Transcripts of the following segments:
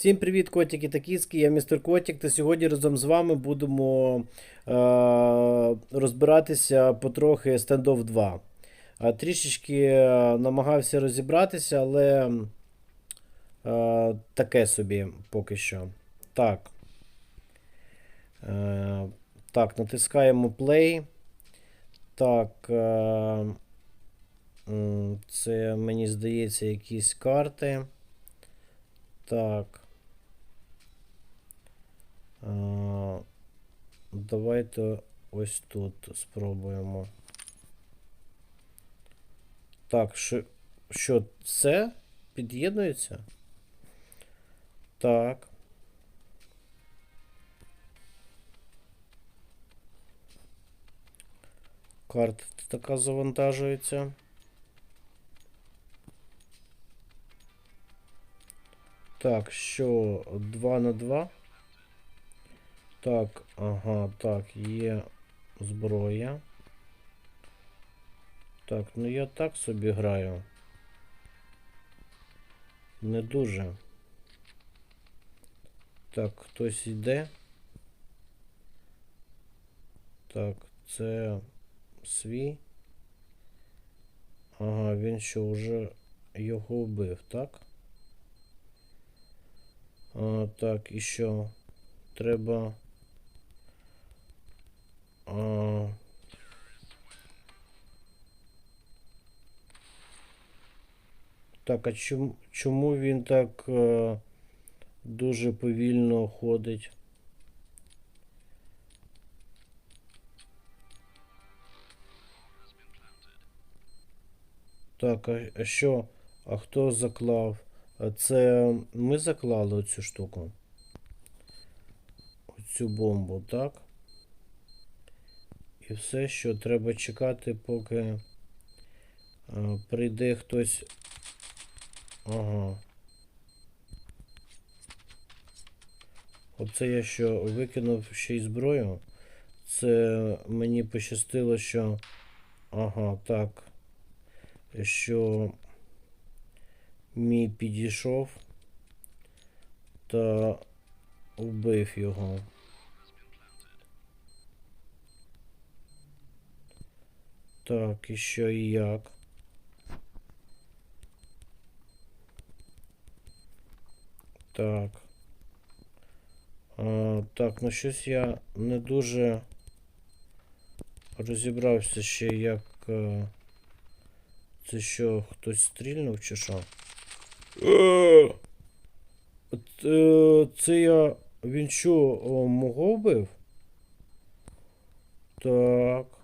Всім привіт, котики та кіски, я містер Котик, та сьогодні разом з вами будемо е- розбиратися потрохи Standoff 2. Е, трішечки е, намагався розібратися, але е- таке собі поки що. Так. Е- так, натискаємо Play. Так. Е- це мені здається якісь карти. Так. Давайте ось тут спробуємо. Так, що, що це під'єднується? Так. Карта така завантажується. Так, що 2 на 2. Так, ага, так, є зброя. Так, ну я так собі граю. Не дуже. Так, хтось йде. Так, це свій. Ага, він що вже його вбив, так? А, так, і що? Треба. А... Так, а чому, чому він так е, дуже повільно ходить? Так, а що? А хто заклав? Це ми заклали оцю штуку? Оцю бомбу, так? І все, що треба чекати, поки е, прийде хтось. Ага. Оце я що викинув ще й зброю. Це мені пощастило, що. Ага, так. Що мій підійшов та вбив його. Так, і що і як? Так. А, так, ну щось я не дуже розібрався ще, як. е, Це що, хтось стрільнув чи що? Е, Це я. Він що, мого вбив? Так.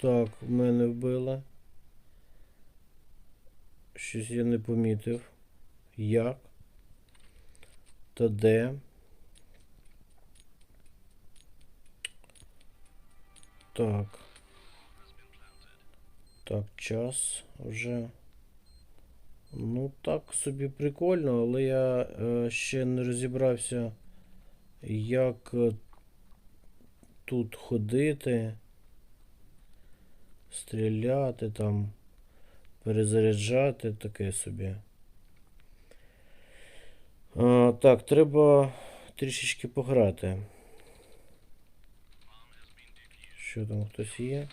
Так, мене вбили. Щось я не помітив. Як? Та де? Так. Так, час вже. Ну, так собі прикольно, але я е, ще не розібрався, як тут ходити, стріляти там, перезаряджати таке собі. А, так, треба трішечки пограти. Що там хтось є?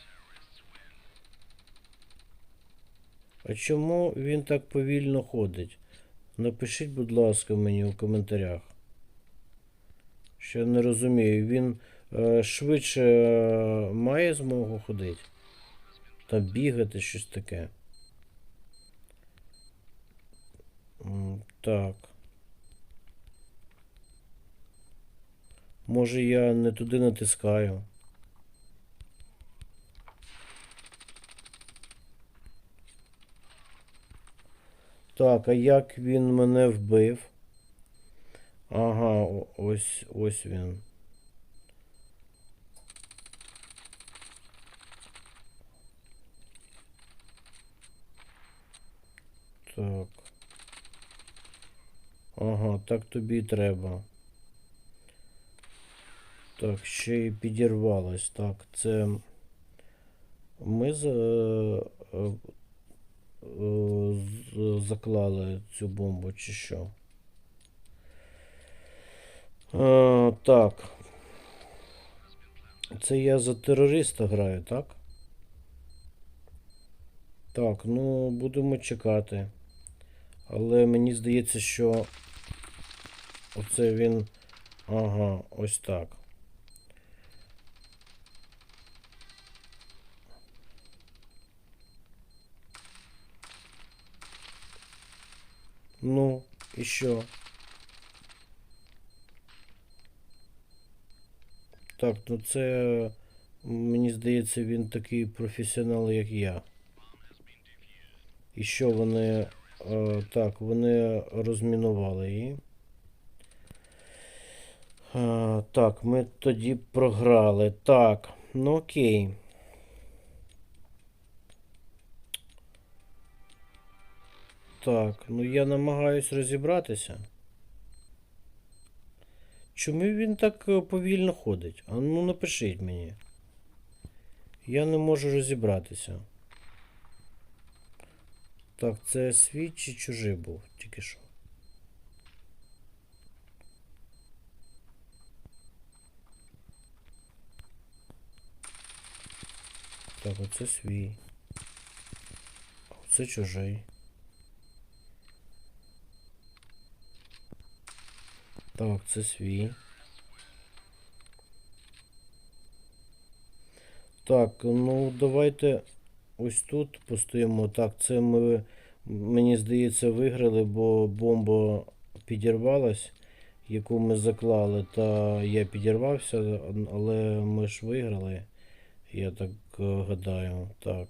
А чому він так повільно ходить? Напишіть, будь ласка, мені у коментарях. Що я не розумію, він е, швидше е, має змогу ходити? Та бігати щось таке. Так. Може я не туди натискаю. Так, а як він мене вбив? Ага, ось ось він. Так. Ага, так тобі й треба. Так, ще й підірвалось. Так, це ми за, е, е, заклали цю бомбу, чи що? Е, так. Це я за терориста граю, так? Так, ну будемо чекати. Але мені здається, що оце він. Ага, ось так. Ну, і що? Так, ну це. Мені здається, він такий професіонал, як я. І що вони. Е, так, вони розмінували її. Е, так, ми тоді програли. Так, ну окей. Так, ну я намагаюсь розібратися. Чому він так е, повільно ходить? А ну напишіть мені. Я не можу розібратися. Так, це свій чи чужий був тільки що. Так, оце свій. А Оце чужий. Так, це свій. Так, ну давайте ось тут постоїмо. Так, це ми, мені здається, виграли, бо бомба підірвалась, яку ми заклали, та я підірвався, але ми ж виграли. Я так е, гадаю. Так.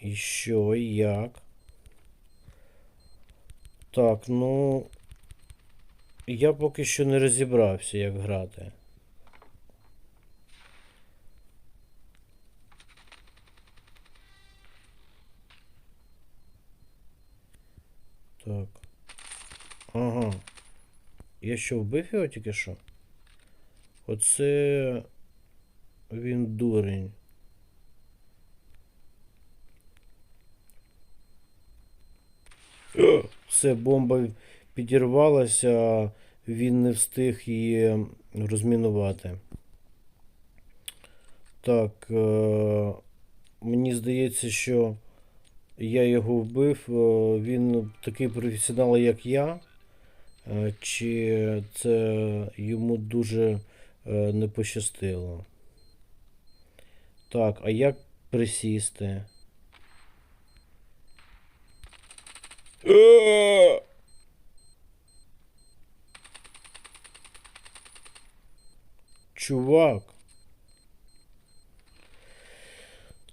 І що, як? Так, ну. Я поки що не розібрався, як грати. Так. Ага. Я що, вбив його тільки що? Оце він дурень. Все, бомба підірвалася, він не встиг її розмінувати. Так, е, мені здається, що я його вбив. е, Він такий професіонал, як я. Е, Чи це йому дуже е, не пощастило? Так, а як присісти? Чувак.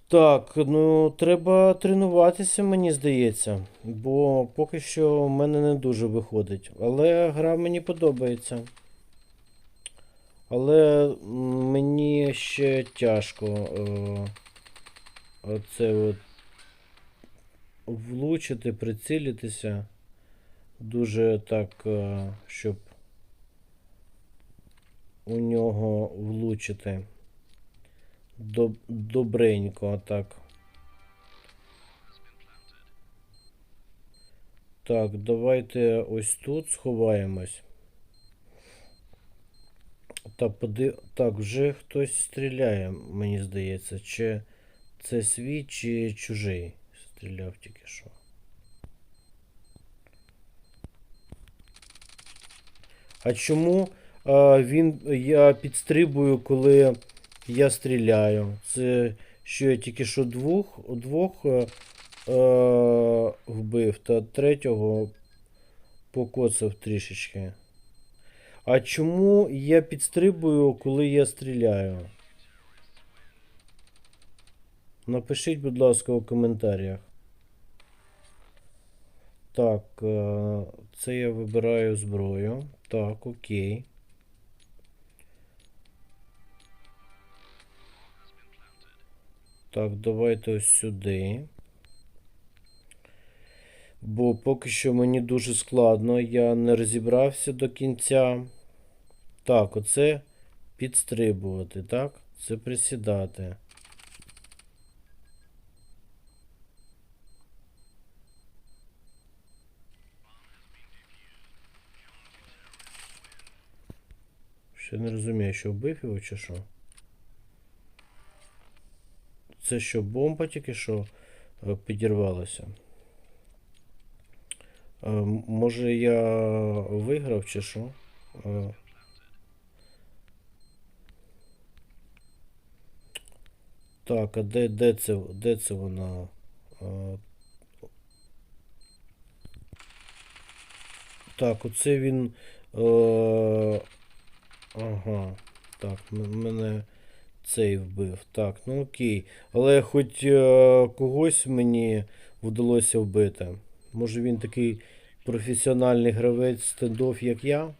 Так, ну треба тренуватися, мені здається, бо поки що в мене не дуже виходить. Але гра мені подобається. Але мені ще тяжко е, оце от влучити, прицілитися. Дуже так, е, щоб у нього влучити. Доб- Добренько, так. Так, давайте ось тут сховаємось. Та поди... Так, вже хтось стріляє, мені здається. Чи це свій, чи чужий стріляв тільки що. А чому а, він, я підстрибую, коли я стріляю? Це що я тільки що двох, двох е, е, вбив, та третього покоцав трішечки. А чому я підстрибую, коли я стріляю? Напишіть, будь ласка, у коментарях. Так, е, це я вибираю зброю. Так, окей. Так, давайте ось сюди. Бо поки що мені дуже складно, я не розібрався до кінця. Так, оце підстрибувати, так? Це присідати. Ще не розумію, що вбив його чи що. Це що, бомба тільки що е, підірвалася? Е, може я виграв чи що? Е, Так, а де, де це, де це вона? Так, оце він. Ага. Так, мене цей вбив. Так, ну окей. Але хоч е, когось мені вдалося вбити. Може він такий професіональний гравець стендов, як я.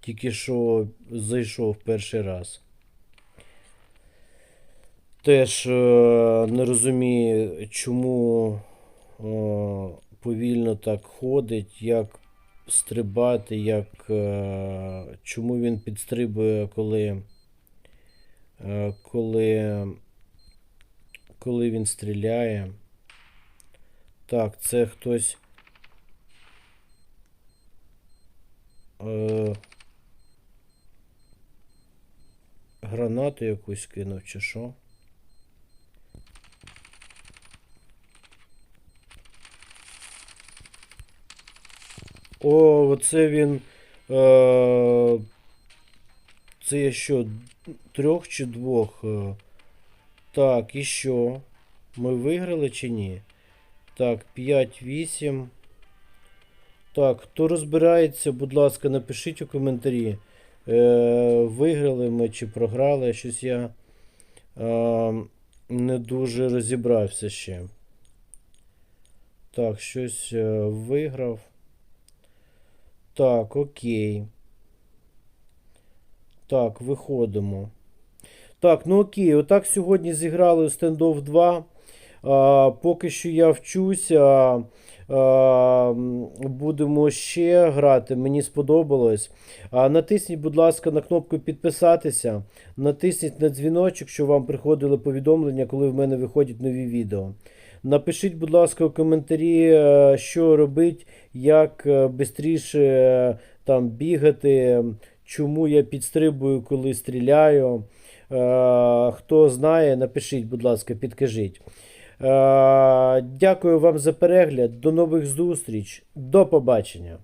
Тільки що зайшов перший раз. Теж е, не розумію, чому е, повільно так ходить, як стрибати, як, е, чому він підстрибує, коли, коли, коли він стріляє. Так, це хтось. Е, гранату якусь кинув, чи що? О, оце він. Е, це я що, трьох чи двох? Е, так, і що? Ми виграли чи ні? Так, 5-8. Так, хто розбирається, будь ласка, напишіть у коментарі. Е, виграли ми чи програли. Щось я е, не дуже розібрався ще. Так, щось е, виграв. Так, окей. Так, виходимо. Так, ну окей, отак сьогодні зіграли у Standoff 2. А, поки що я вчуся. А, м, будемо ще грати. Мені сподобалось. А, натисніть, будь ласка, на кнопку підписатися. Натисніть на дзвіночок, щоб вам приходили повідомлення, коли в мене виходять нові відео. Напишіть, будь ласка, у коментарі, е, що робить, як швидше там бігати, чому я підстрибую, коли стріляю. Е, Хто знає, напишіть, будь ласка, підкажіть. Е, Дякую вам за перегляд. До нових зустріч. До побачення.